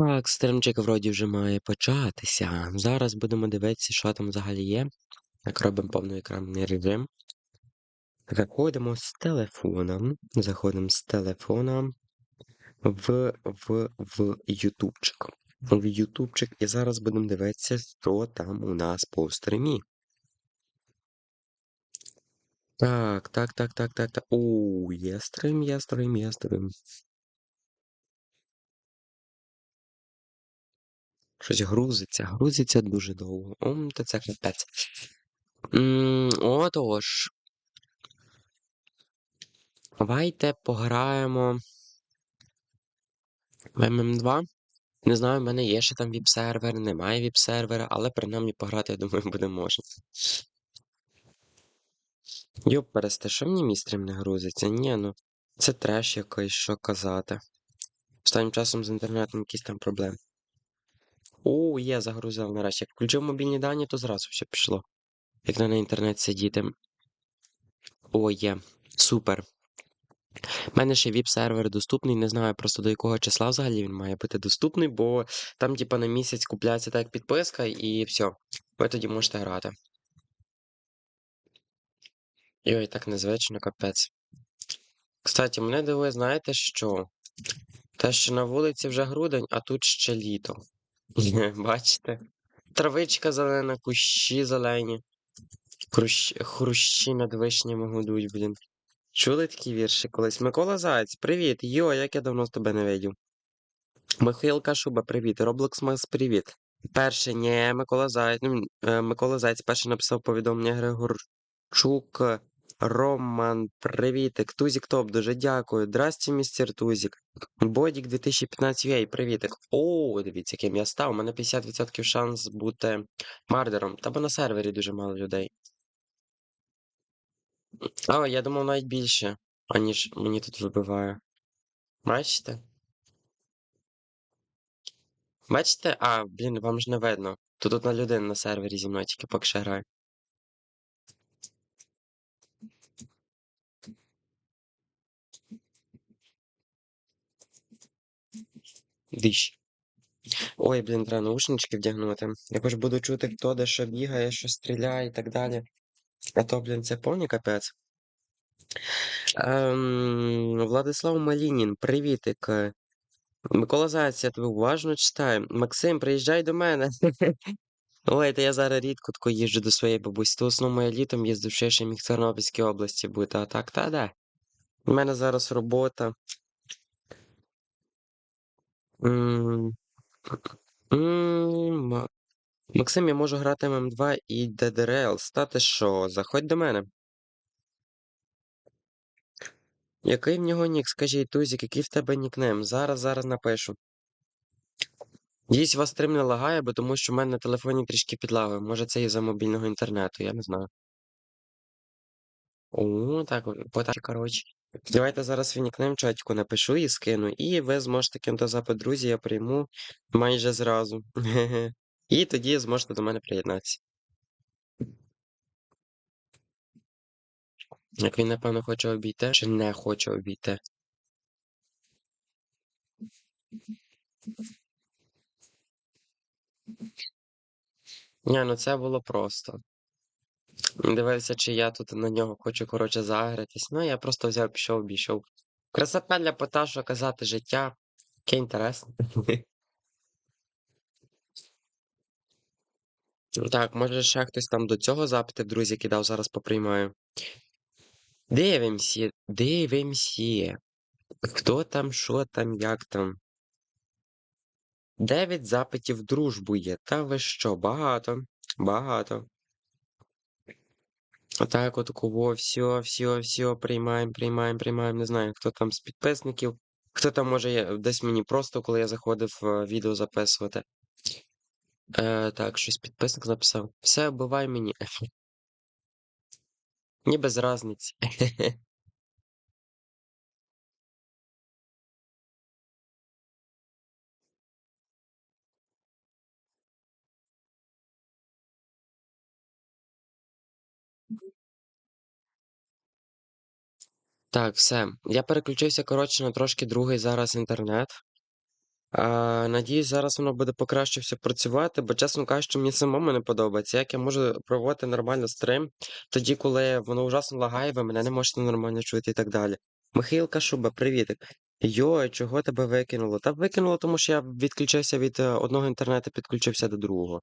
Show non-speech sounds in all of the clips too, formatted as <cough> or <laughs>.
Так, стримчик вроді вже має початися. Зараз будемо дивитися, що там взагалі є. Так, робимо повноекранний режим. Заходимо з телефоном. Заходимо з телефона в, в, в Ютубчик. В Ютубчик. І зараз будемо дивитися, що там у нас по стримі. Так, так, так, так, так, так. О, є стрим, є стрим, є стрим. Щось грузиться, грузиться дуже довго. Ом, то це капець. Отож. Давайте пограємо в ММ2. Не знаю, в мене є ще там віп-сервер, немає віп-сервера, але принаймні пограти, я думаю, буде можна. Йоп, пересте, що мені мій стрім не грузиться? Ні, ну це треш якийсь, що казати. Останнім часом з інтернетом якісь там проблеми. О, є, загрузив нарешті. Як включив мобільні дані, то зразу все пішло. Як на інтернет сидіти. О, є. Супер. У мене ще віп-сервер доступний, не знаю просто до якого числа взагалі він має бути доступний, бо там, типа, на місяць купляється так підписка і все. Ви тоді можете грати. Йой, так незвично, капець. Кстати, мене дивує, знаєте що? Те, що на вулиці вже грудень, а тут ще літо. <laughs> Бачите? Травичка зелена, кущі зелені. Хрущ... Хрущі над вишнями гудуть, блін. Чули такі вірші колись? Микола Заєць, привіт! Йо, як я давно з тебе не видів. Михайло Кашуба, привіт. Роблокс Макс, привіт. Перше, ні, Микола Заєць. Ну, е, Микола Заєць перший написав повідомлення Григорчук. Роман, привітик. Тузік Топ, дуже дякую. Здрасте, містер Тузік. Бодік 2015 UA, привітик. О, дивіться, яким я став. У мене 50% шанс бути мардером. Та бо на сервері дуже мало людей. А, я думав навіть більше, аніж мені тут вибиває. Бачите? Бачите? А, блін, вам ж не видно. Тут одна людина на сервері зі мною тільки поки що грає. Дищ. Ой, блін, треба наушнички вдягнути. Якось буду чути, хто де що бігає, що стріляє і так далі. А то, блін, це повний капець. Ем, Владислав Малінін, привітик. Микола Заяць, я тебе уважно читаю. Максим, приїжджай до мене. <laughs> Ой, та я зараз рідко тако їжджу до своєї бабусі. То основно я літом їздив ще міг в Тернопільській області бути, а так, та да. У мене зараз робота. Максим, я можу грати ММ2 і DDRL. Стати що? Заходь до мене. Який в нього нік? Скажіть, Тузік, який в тебе нікнейм? Зараз, зараз напишу. Дійсь вас стрім не лагає, бо тому що в мене на телефоні трішки підлагує. Може це із-за мобільного інтернету, я не знаю. О, так, потім, коротше. Давайте зараз свій нікнейм в чатику напишу і скину, і ви зможете кинути запит друзі, я прийму майже зразу. <laughs> І тоді зможете до мене приєднатися. Як він, напевно, хоче обійти, чи не хоче обійти. Ні, ну це було просто. Дивився, чи я тут на нього хочу, коротше, загратись. Ну, я просто взяв, пішов, обійшов. Красота для пота, казати, життя. Яке інтересне. Так, може ще хтось там до цього запити, друзі, кидав, зараз поприймаю. Дивимося, дивимося. Хто там, що там, як там. Дев'ять запитів дружбу є. Та ви що? Багато. Багато. Отак от кого, все, все, все, приймаємо, приймаємо, приймаємо. Не знаю, хто там з підписників. Хто там може десь мені просто, коли я заходив е, відео записувати. Е, так, щось підписник написав. Все, бувай мені. <laughs> Ні без разниці. <laughs> Так, все. Я переключився, коротше, на трошки другий зараз інтернет. А, надіюсь, зараз воно буде покраще все працювати, бо, чесно кажучи, мені самому не подобається. Як я можу проводити нормально стрим, тоді, коли воно ужасно лагає, ви мене не можете нормально чути і так далі. Михайлка Шуба, привітик. Йой, чого тебе викинуло? Та викинуло, тому що я відключився від е, одного інтернету, підключився до другого.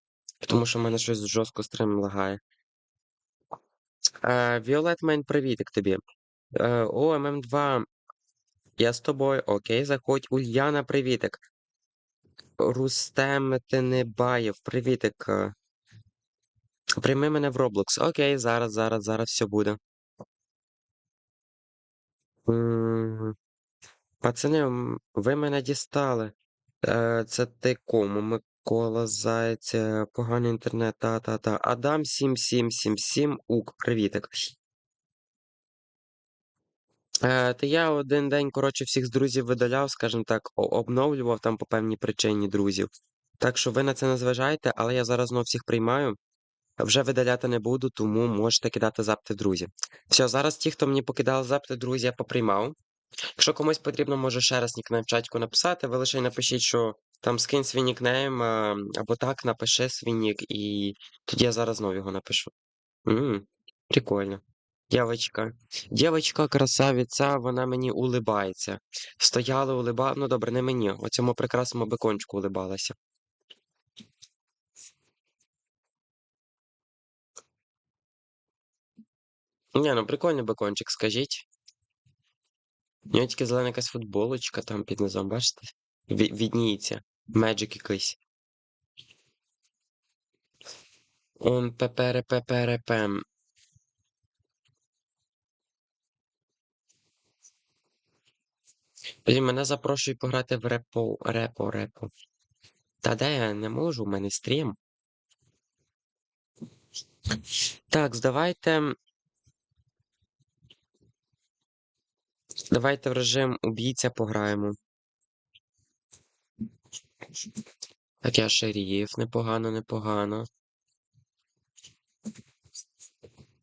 Тому що в мене щось жорстко стрим лагає. Е, Віолет Мейн, привітик тобі. Е, О, ММ2, я з тобою. Окей, заходь. Ульяна, привітик. Рустем Тенебаєв, привітик. Прийми мене в Roblox. Окей, зараз, зараз, зараз все буде. М, Пацани, ви мене дістали. Е, Це ти кому? Микола Заєць, е, поганий інтернет, та-та-та. Адам 7777, ук, привітик. Е, Та я один день, коротше, всіх з друзів видаляв, скажімо так, обновлював там по певній причині друзів. Так що ви на це не зважайте, але я зараз знову всіх приймаю. Вже видаляти не буду, тому можете кидати запити друзі. Все, зараз ті, хто мені покидали запити друзі, я поприймав. Якщо комусь потрібно, може ще раз нікнейм в чатку написати, ви лише напишіть, що там скинь свій нікнейм, а, або так, напиши свій нік, і тоді я зараз знову його напишу. Ммм, прикольно. Дівочка. Дівочка красавиця, вона мені улибається. Стояла, улиба... Ну добре, не мені. Оцьому прекрасному бекончику улибалася. Ні, ну прикольний бекончик, скажіть. У нього тільки зелена якась футболочка там під низом, бачите? Ві- Відніється. Меджик якийсь. Он пепере пепере пем. Блін, мене запрошують пограти в репо, репо, репо. Та де я не можу, у мене стрім. Так, давайте. Давайте в режим убійця пограємо. Так, я шеріф, непогано, непогано.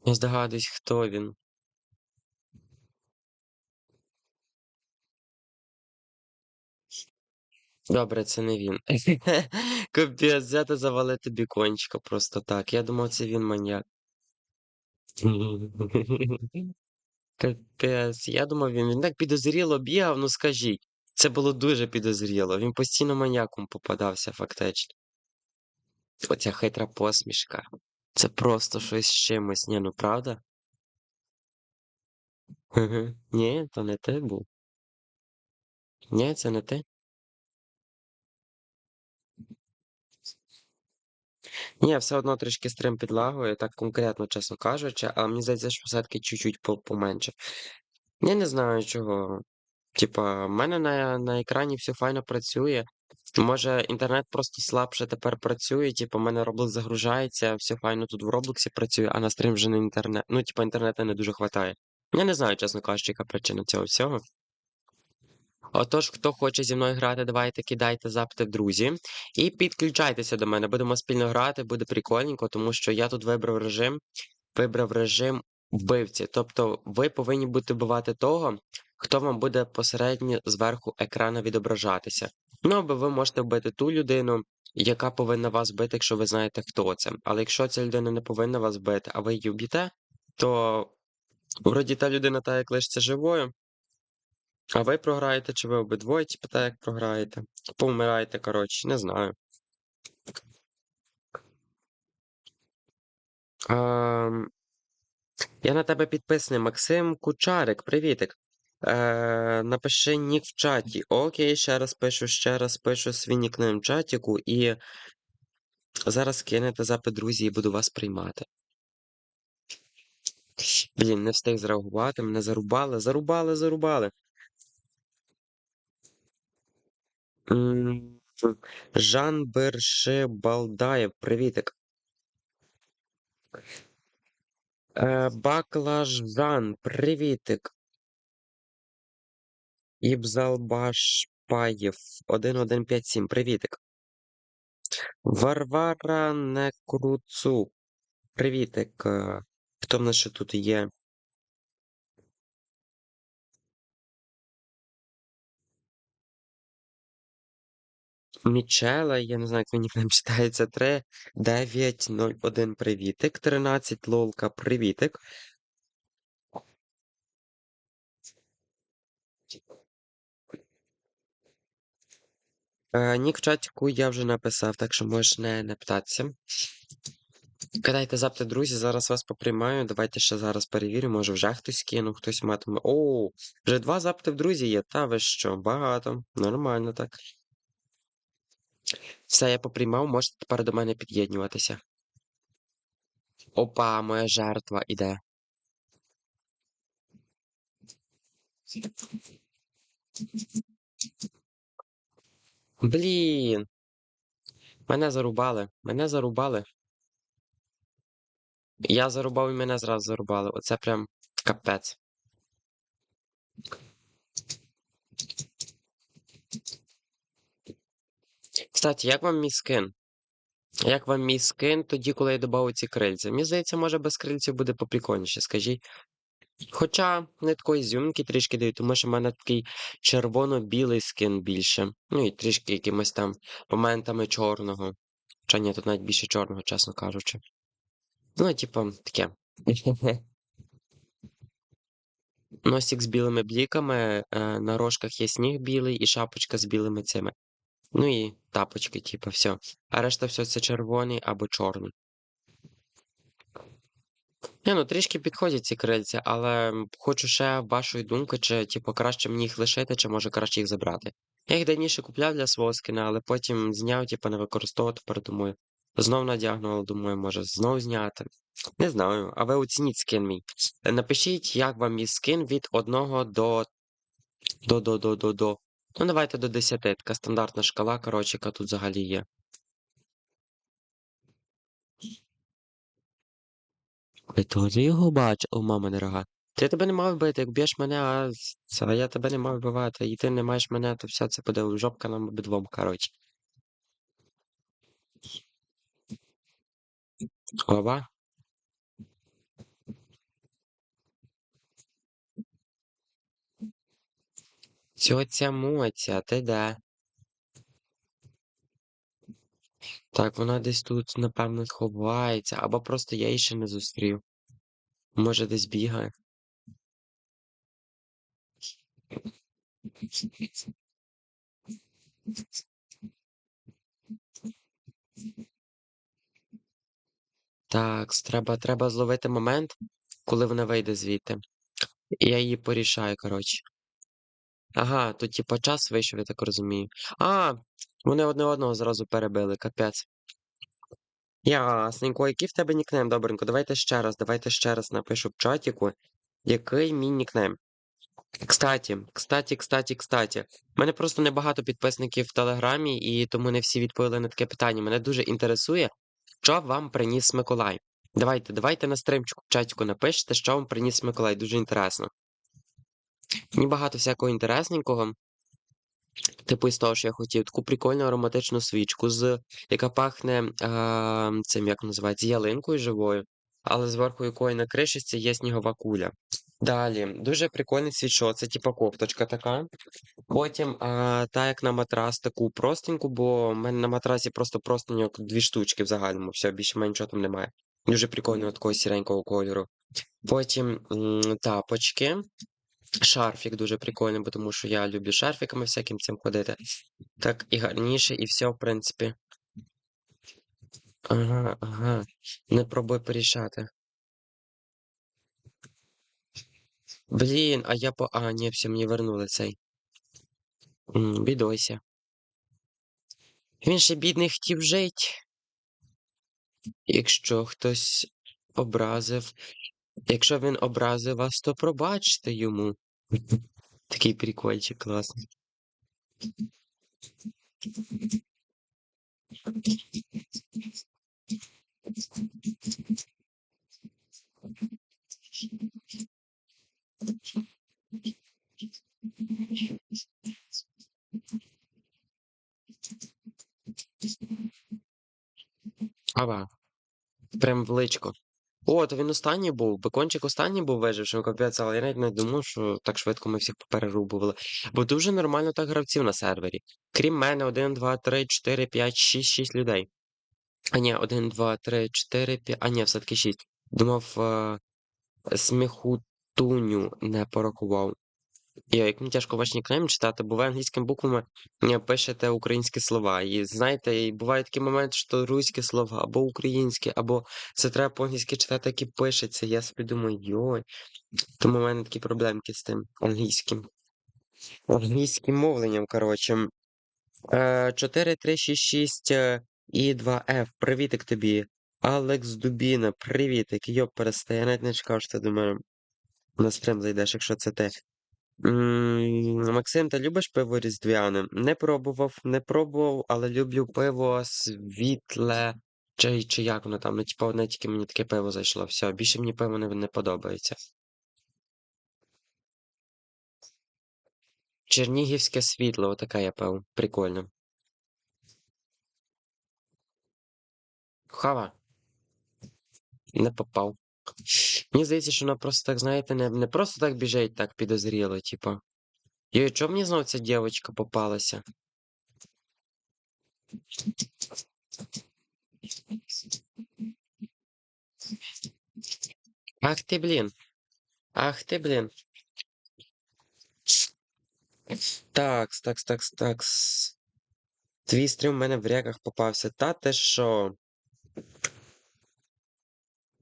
Я здогадуюсь, хто він. Добре, це не він. <laughs> Капець, взяти завалити бікончика просто так. Я думав, це він маньяк. <laughs> Капець, я думав, він, він так підозріло бігав, ну скажіть. Це було дуже підозріло. Він постійно маньяком попадався, фактично. Оця хитра посмішка. Це просто щось з чимось, ні, ну правда? <laughs> Ні, то не ти був. Ні, це не ти. Ні, все одно трішки стрим підлагує, так конкретно, чесно кажучи, але мені здається, що все-таки чуть-чуть по- поменше. Я не знаю чого. Типа, в мене на, на екрані все файно працює. Може, інтернет просто слабше тепер працює, типу, мене Roblox загружається, все файно тут в Роблоксі працює, а на стрім вже не інтернет. Ну, типа, інтернету не дуже хватає. Я не знаю, чесно кажучи, яка причина цього всього. Отож, хто хоче зі мною грати, давайте кидайте запити в друзі. І підключайтеся до мене. Будемо спільно грати, буде прикольненько, тому що я тут вибрав режим, вибрав режим вбивці. Тобто ви повинні будете вбивати того, хто вам буде посередньо зверху екрану відображатися. Ну, або ви можете вбити ту людину, яка повинна вас бити, якщо ви знаєте, хто це. Але якщо ця людина не повинна вас бити, а ви її вб'єте, то вроді та людина та як лишиться живою. А ви програєте, чи ви обидвоє, типу, так як програєте? Повмираєте, коротше, не знаю. Ам, я на тебе підписаний. Максим Кучарик, привітик. Е, напиши нік в чаті. Окей, ще раз пишу, ще раз пишу свій нікнейм в чатіку і зараз кинете запит, друзі, і буду вас приймати. Блін, не встиг зреагувати, мене зарубали, зарубали, зарубали. М, Жан Бершибалдаєв, привітик. Е, Баклажан, привітик. Ібзалбашпаєв, 1157, привітик. Варвара Некруцу, привітик. Хто в нас ще тут є? Мічела, я не знаю, як він нікнейм <laughs> читається. 3, 9, 0, 1, привітик. 13, лолка, привітик. Е, Нік в чатіку я вже написав, так що можеш не, не питатися. Кидайте запити, друзі, зараз вас поприймаю. Давайте ще зараз перевіримо, може вже хтось кинув, хтось матиме. О, вже два запити в друзі є. Та ви що? Багато. Нормально так. Все, я поприймав, можете тепер до мене під'єднюватися. Опа, моя жертва іде. Блін. Мене зарубали. Мене зарубали. Я зарубав і мене зразу зарубали. Оце прям капець. Кстати, як вам мій скин? Як вам мій скин тоді, коли я додав ці крильця? Мені здається, може без крильців буде поприкольніше, скажіть. Хоча не такої зйомки трішки дають, тому що в мене такий червоно-білий скин більше. Ну і трішки якимось там моментами чорного. Хоча ні, тут навіть більше чорного, чесно кажучи. Ну, типу, таке. <laughs> Носик з білими бліками, е, на рожках є сніг білий і шапочка з білими цими. Ну і тапочки, типу, все. А решта все це червоний або чорний. Не, ну трішки підходять ці крильця, але хочу ще вашої думки, чи типу, краще мені їх лишити, чи може краще їх забрати. Я їх давніше купляв для свого скина, але потім зняв, типу, не використовувати, тепер думаю. Знов надягну, але думаю, може знов зняти. Не знаю, а ви оцініть скин мій. Напишіть, як вам мій скин від 1 до. до до до до до. Ну, давайте до 10. Така стандартна шкала, коротше, яка тут взагалі є. Теж його бачите? О, мама дорога. Ти тебе не мав бити, як б'єш мене, а це, я тебе не мав вбивати, і ти не маєш мене, то все це буде жопка нам обидвом, коротше. Ова. Цьоця моця, ти де? Так, вона десь тут, напевно, ховається, або просто я її ще не зустрів. Може, десь бігає. Так, треба, треба зловити момент, коли вона вийде звідти. Я її порішаю, коротше. Ага, тут типа час вийшов, я так розумію. А, вони одне одного зразу перебили, капець. Ясненько, який в тебе нікнейм, добренько? Давайте ще раз, давайте ще раз напишу в чатіку, який мій нікнейм. Кстаті, кстаті, кстаті, кстаті. У мене просто небагато підписників в Телеграмі, і тому не всі відповіли на таке питання. Мене дуже інтересує, що вам приніс Миколай. Давайте, давайте на стримчику в чатіку напишете, що вам приніс Миколай. Дуже інтересно. Мені багато всякого інтересненького. Типу із того, що я хотів, таку прикольну ароматичну свічку, з, яка пахне а, цим, як називається, ялинкою живою, але зверху якої на кришечці є снігова куля. Далі, дуже прикольний світшот, це типа кофточка така. Потім, а, та як на матрас, таку простеньку, бо в мене на матрасі просто простеньок дві штучки в загальному, все, більше мене нічого там немає. Дуже прикольного такого сіренького кольору. Потім тапочки. Шарфік дуже прикольний, бо тому що я люблю шарфіками всяким цим ходити. Так і гарніше, і все, в принципі. Ага, ага. Не пробуй порішати. Блін, а я по. А, ні, все, мені вернули цей. Бідойся. Він ще бідний хотів жити. Якщо хтось образив. Якщо він образив вас, то пробачте йому. <laughs> Такий прикольчик класний. Ава. Прям в личко. О, то він останній був. Бекончик останній був вижившим, капець, але я навіть не думав, що так швидко ми всіх поперерубували. Бо дуже нормально так гравців на сервері. Крім мене, 1, 2, 3, 4, 5, 6, 6 людей. А ні, 1, 2, 3, 4, 5. А ні, все-таки 6. Думав, е... сміхутуню не порахував. Йо, як мені тяжко ваш нікнейм читати, бо ви англійськими буквами е, пишете українські слова. І знаєте, і буває такий момент, що руські слова, або українські, або це треба по-англійськи читати, як і пишеться. Я собі думаю, йой. Тому в мене такі проблемки з тим англійським. Англійським мовленням, коротше. Е, 4, 3, 6, 6 е, і 2F. Привітик тобі. Алекс Дубіна, привітик. Йоп, перестає. Я навіть не чекав, що ти до мене на стрім зайдеш, якщо це ти. Максим, ти любиш пиво різдвяне? Не пробував, не пробував, але люблю пиво світле. Чи, чи як воно там? Ну, типу, одне тільки мені таке пиво зайшло. Все, більше мені пиво не, не подобається. Чернігівське світло, отаке я пиво. Прикольно. Хава. Не попав. Мені здається, що вона просто так, знаєте, не, не просто так біжить так підозріло, типу. Йой, чого мені знову ця дівчинка попалася? Ах ти, блін. Ах ти, блін. Такс, такс, такс, такс. Твій стрім в мене в реках попався. Та ти що?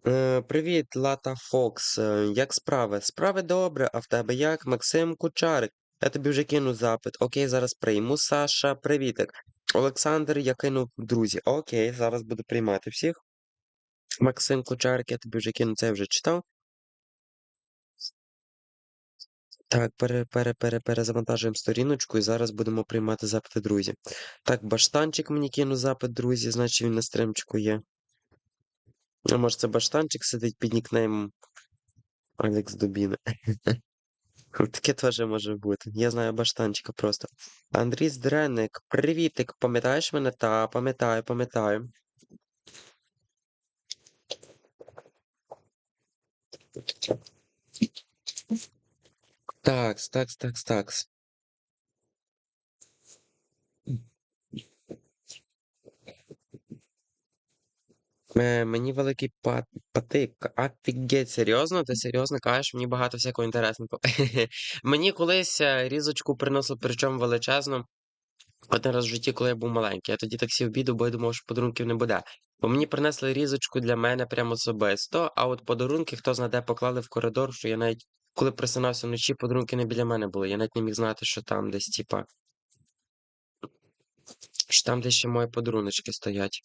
Е, привіт, Лата Фокс. Е, Як справи? Справи добре, а в тебе як? Максим Кучарик. Я тобі вже кину запит. Окей, зараз прийму. Саша, привітик. Олександр, я кинув друзі. Окей, зараз буду приймати всіх. Максим Кучарик, я тобі вже кину, це я вже читав. Так, пере, пере, пере, перезавантажуємо сторіночку і зараз будемо приймати запити друзі. Так, баштанчик мені кинув запит, друзі, значить він на стримчику є. А може це баштанчик сидить під нікнеймом Алекс Дубіна. <laughs> Таке теж може бути. Я знаю баштанчика просто. Андрій Здреник, привітик, пам'ятаєш мене? Та, пам'ятаю, пам'ятаю. Такс, такс, такс, такс. Е, Мені великий пат... патик. Офігеть, серйозно? Ти серйозно кажеш? Мені багато всякого інтересного. <laughs> Мені колись е, різочку приносили, причому величезну. Один раз в житті, коли я був маленький. Я тоді так сів біду, бо я думав, що подарунків не буде. Бо мені принесли різочку для мене прямо особисто, а от подарунки, хто знаде, поклали в коридор, що я навіть коли просинався вночі, подарунки не біля мене були. Я навіть не міг знати, що там десь, типа. Що там десь ще мої подаруночки стоять.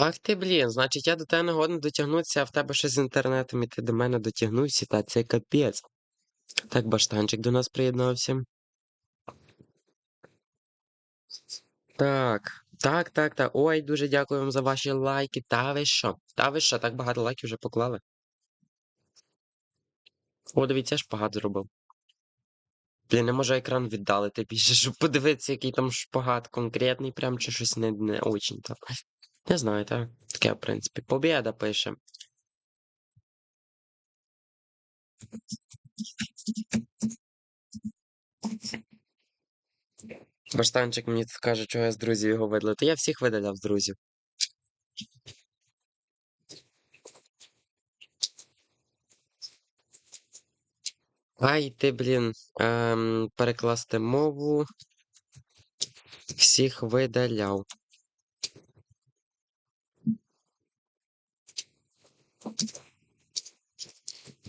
Ах ти, блін, значить я до тебе не годен дотягнутися, а в тебе щось з інтернетом, і ти до мене дотягнувся, та це капець. Так, баштанчик до нас приєднався. Так, так, так, так. Ой, дуже дякую вам за ваші лайки. Та ви що? Та ви що, так багато лайків вже поклали. О, дивіться, я шпагат зробив. Блін, не можу екран віддалити більше, щоб подивитися, який там шпагат конкретний, прям чи щось не, не очень так. Не знаю, так. Таке, в принципі. Побєда пише. Баштанчик мені каже, що я з друзів його видалив. То я всіх видаляв з друзів. Ай, ти, блін, ем, перекласти мову. Всіх видаляв.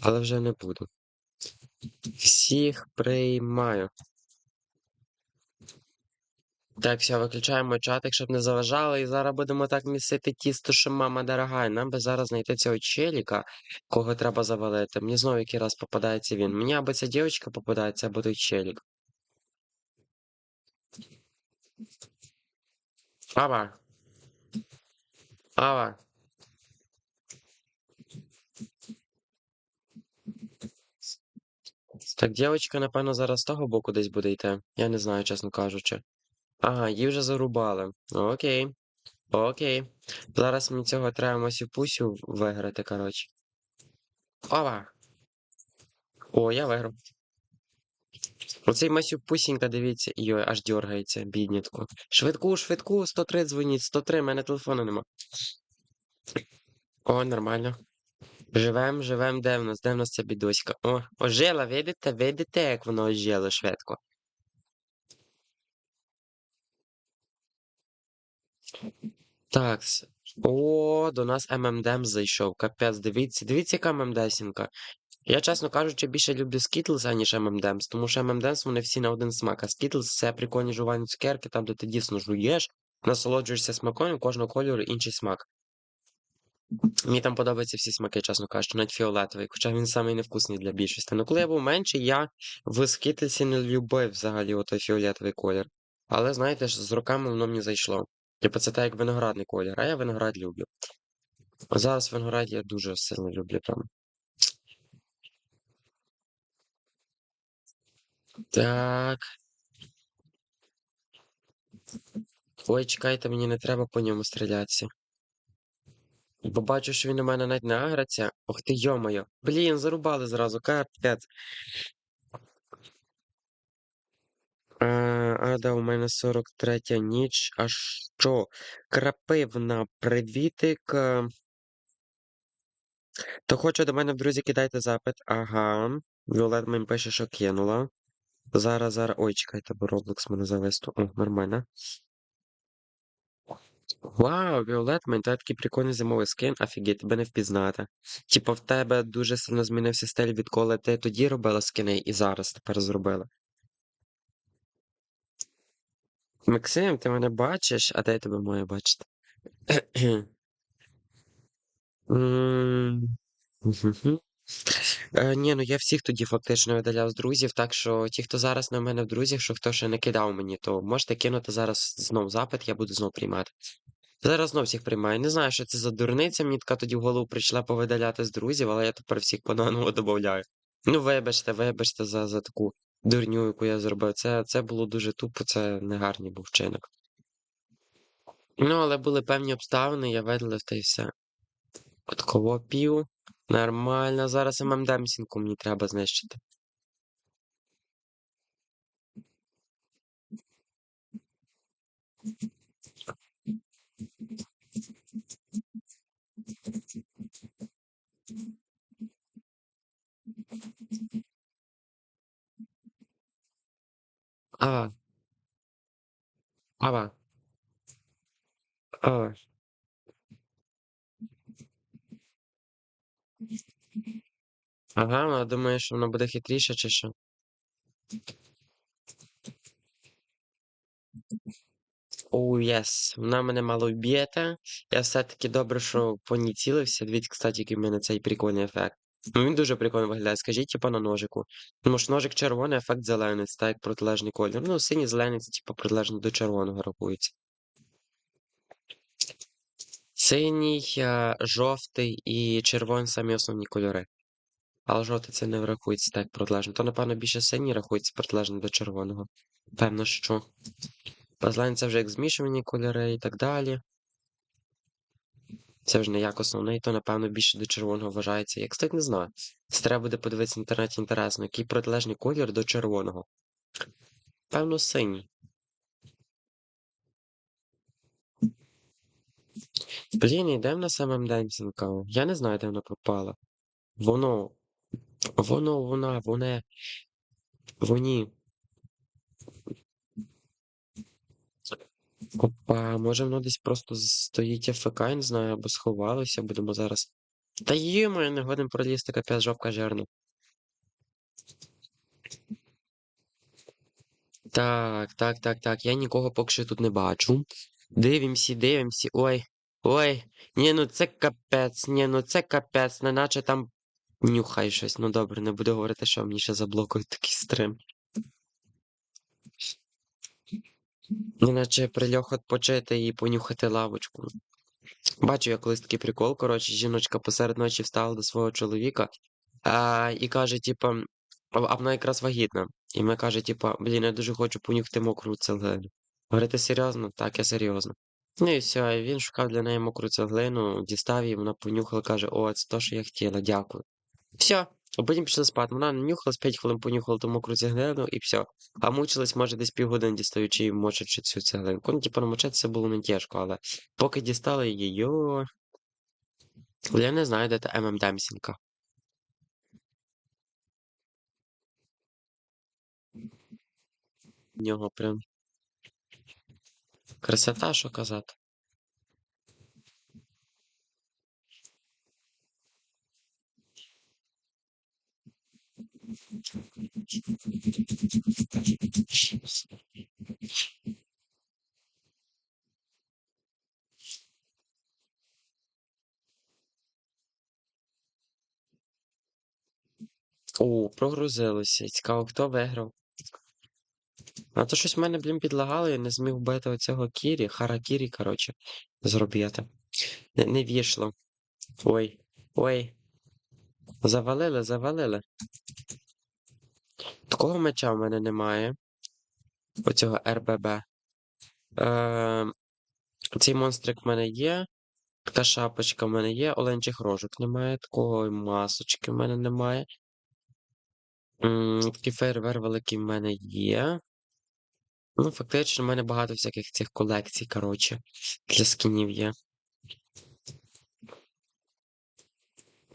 Але вже не буду. Всіх приймаю. Так, все, виключаємо чатик, щоб не заважали. І зараз будемо так місити тісто, що мама дорога. Нам би зараз знайти цього челіка, кого треба завалити. Мені знову який раз попадається він. Мені або ця дівчинка попадається, або той челік. Ава. Ава. Так, дівчинка, напевно, зараз з того боку десь буде йти. Я не знаю, чесно кажучи. Ага, її вже зарубали. Окей. Окей. Зараз мені цього треба Масю Пусю виграти, коротше. Ова! О, я виграв. Оцей Масю Пусінька, дивіться, йой, аж дергається, біднятко. Швидку, швидку, 103 дзвоніть, 103, в мене телефону нема. О, нормально. Живем, живем, де в нас, де в нас ця бідоська? О, ожила, видите, видите, як воно ожило швидко. Так. О, до нас ММДМ зайшов. Капець, дивіться, дивіться, яка ММДсінка. Я, чесно кажучи, більше люблю Skittles, аніж ММДМС, тому що ММДМС вони всі на один смак, а Skittles це прикольні жувальні цукерки, там, де ти дійсно жуєш, насолоджуєшся смаком, у кожного кольору інший смак. Мені там подобаються всі смаки, чесно кажучи, навіть фіолетовий, хоча він самий невкусний для більшості. Ну, коли я був менший, я в Skittles не любив взагалі отой фіолетовий колір. Але, знаєте ж, з роками воно мені зайшло. Типу, це так як виноградний колір, а я виноград люблю. Зараз виноград я дуже сильно люблю прям. Так. Ой, чекайте, мені не треба по ньому стрілятися. Бо бачу, що він у мене навіть не агриться. Ох ти, йомайо. Блін, зарубали зразу, капець. Ада, у мене 43 ніч. А що? Крапивна, привітик. То хоче до мене друзі кидайте запит. Ага. Віолет мені пише, що кинула. Зараз, зараз. Ой, чекайте, бо Roblox мене завесту. О, нормально. Вау, Віолет, мені такий прикольний зимовий скин, офігеть, тебе не впізнати. Типа в тебе дуже сильно змінився стиль, відколи ти тоді робила скини і зараз тепер зробила. Максим, ти мене бачиш, а де я тебе маю бачити? <clears throat> Е, Ні, ну я всіх тоді фактично видаляв з друзів, так що ті, хто зараз на мене в друзях, що хто ще не кидав мені, то можете кинути зараз знов запит, я буду знов приймати. Зараз знов всіх приймаю. Не знаю, що це за дурниця, мені така тоді в голову прийшла повидаляти з друзів, але я тепер всіх по-новому <laughs> додаю. Ну, вибачте, вибачте за, за таку дурню, яку я зробив. Це, це було дуже тупо, це негарний був вчинок. Ну, але були певні обставини, я видалив та й все. От кого пів. Нормально. Зараз ММДМсінку мені треба знищити. Ава. Ава. Ава. Ага, вона думає, що воно буде хитріше, чи що? Оу, єс. Вона мене мало вб'єте. Я все-таки добре, що по ній цілився. Дивіться, кстати, який в мене цей прикольний ефект. Ну він дуже прикольно виглядає. Скажіть, типа на ножику. Тому що ножик червоний, ефект зелений, це як протилежний колір. Ну, синій зелений, це типа протилежно до червоного рахується. Синій, е, жовтий і червоний самі основні кольори. Але жовтий це не врахується так протилежно. То, напевно, більше синій рахується протилежно до червоного. Певно, що. Базлайн це вже як змішувані кольори і так далі. Це вже не як основний, то, напевно, більше до червоного вважається. Я, кстати, не знаю. Це треба буде подивитися в інтернеті інтересно, який протилежний колір до червоного. Певно, синій. Блін, і де в нас ММДМсінка? Я не знаю, де вона пропала. Воно. Воно, вона, воне. Воні. Опа, може воно десь просто стоїть АФК, не знаю, або сховалося, будемо зараз. Та йому, не годен пролізти, капець жопка жирна. Так, так, так, так. Я нікого поки що тут не бачу. Дивимся, дивимся. Ой. Ой. Ні, ну це капець, ні, ну це капець, неначе там нюхай щось. Ну добре, не буду говорити, що мені ще заблокують такий стрим. Неначе прильох відпочити і понюхати лавочку. Бачу я колись такий прикол, коротше, жіночка посеред ночі встала до свого чоловіка а, і каже, типа, а вона якраз вагітна. І вона каже, типа, блін, я дуже хочу понюхати мокру целину. Говорити серйозно? Так, я серйозно. Ну і все, і він шукав для неї мокру цеглину, дістав її, вона понюхала, каже: О, це то, що я хотіла, дякую. Все. А потім пішли спати. Вона нюхалась 5 хвилин понюхала ту мокру цеглину і все. А мучилась, може, десь півгодини дістаючи і мочачи цю цеглинку. Ну, типу, намочитися було не тяжко, але поки дістали її. Я не знаю, де та ММ Демсінка. В нього прям. Красота, що казати. О, прогрузилося. Цікаво, хто виграв. А то щось в мене, блін, підлагало, я не зміг вбити оцього Кірі, Харакірі, коротше, зробити. Не, не війшло. Ой, ой. Завалили, завалили. Такого меча в мене немає. Оцього РББ. Е, цей монстрик в мене є. Така шапочка в мене є, оленчих рожок немає, такої масочки в мене немає. Такий фейервер великий в мене є. Ну, фактично, в мене багато всяких цих колекцій, коротше, для скінів є.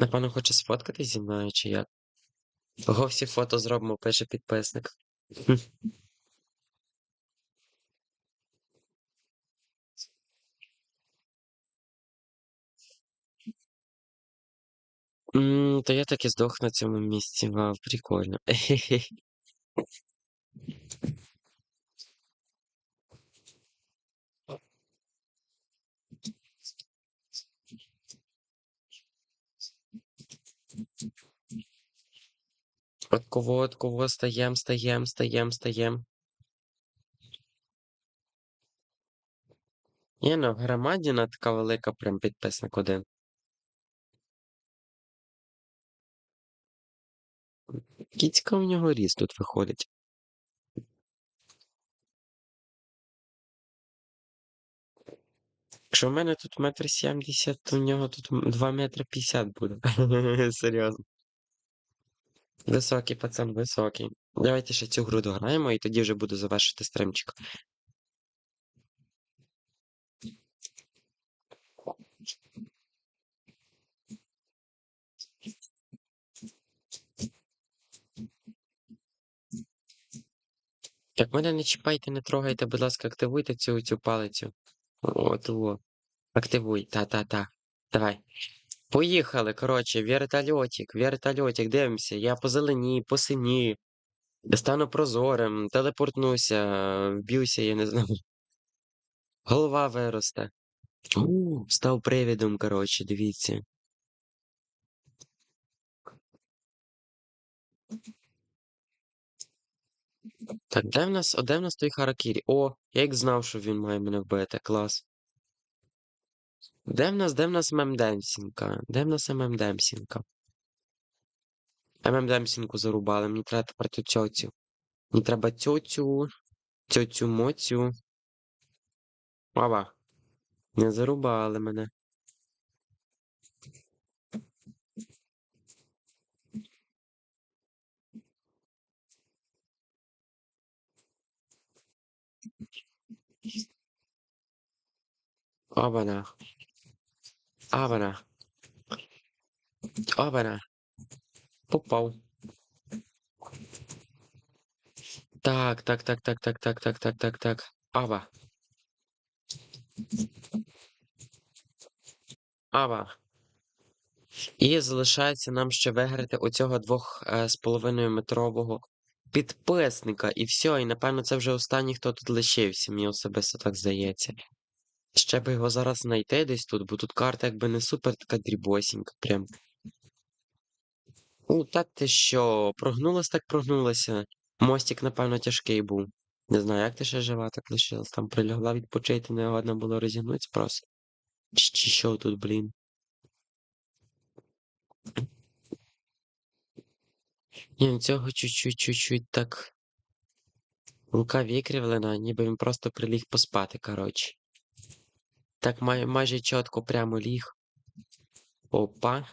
Напевно, хоче сфоткатись зі мною, чи як? Кого всі фото зробимо, пише підписник. М, То я так і здох на цьому місці. Вау, прикольно. <laughs> От кого, от кого стаєм, стаєм, стаєм, стаєм. Є, ну, громадіна така велика, прям підписник один. Кіцька в нього ріс тут виходить. Якщо в мене тут метр сімдесят, то в нього тут два метри п'ятдесят буде. <laughs> Серйозно. Високий пацан, високий. Давайте ще цю гру дограємо, і тоді вже буду завершити стримчик. Так, мене не чіпайте, не трогайте, будь ласка, активуйте цю цю палицю. От о. Активуй. Та-та-та. Давай. Поїхали, коротше, вертольотик, вертольотик, дивимося. Я по зелені, по сині. Стану прозорим, телепортнуся, вб'юся, я не знаю. Голова виросте. У, став привідом, коротше, дивіться. Так, де в нас, о, де в нас той Харакірі? О, я як знав, що він має мене вбити. Клас. Де в нас, де в нас мемдемсінка? Де в нас мемдемсінка? Мемдемсінку зарубали, мені треба тепер ту цьоцю. Мені треба цьоцю, цьоцю моцю. Оба. Не зарубали мене. Обана. Обана. Обана. Попав. Так, так, так, так, так, так, так, так, так, так. Аба. Аба. І залишається нам ще виграти оцього двох е, з половиною метрового підписника. І все, і напевно це вже останній, хто тут лишився, мені особисто так здається. Ще би його зараз знайти десь тут, бо тут карта якби не супер така дрібосінька, прям. У, та ти що, прогнулась так прогнулася. Мостик, напевно, тяжкий був. Не знаю, як ти ще жива так лишилась, там прилягла відпочити, не годно було розігнутися просто. Чи, чи що тут, блін? Ні, ну цього чуть-чуть, чуть-чуть так. Рука викривлена, ніби він просто приліг поспати, коротше. Так май, майже чітко прямо ліг. Опа.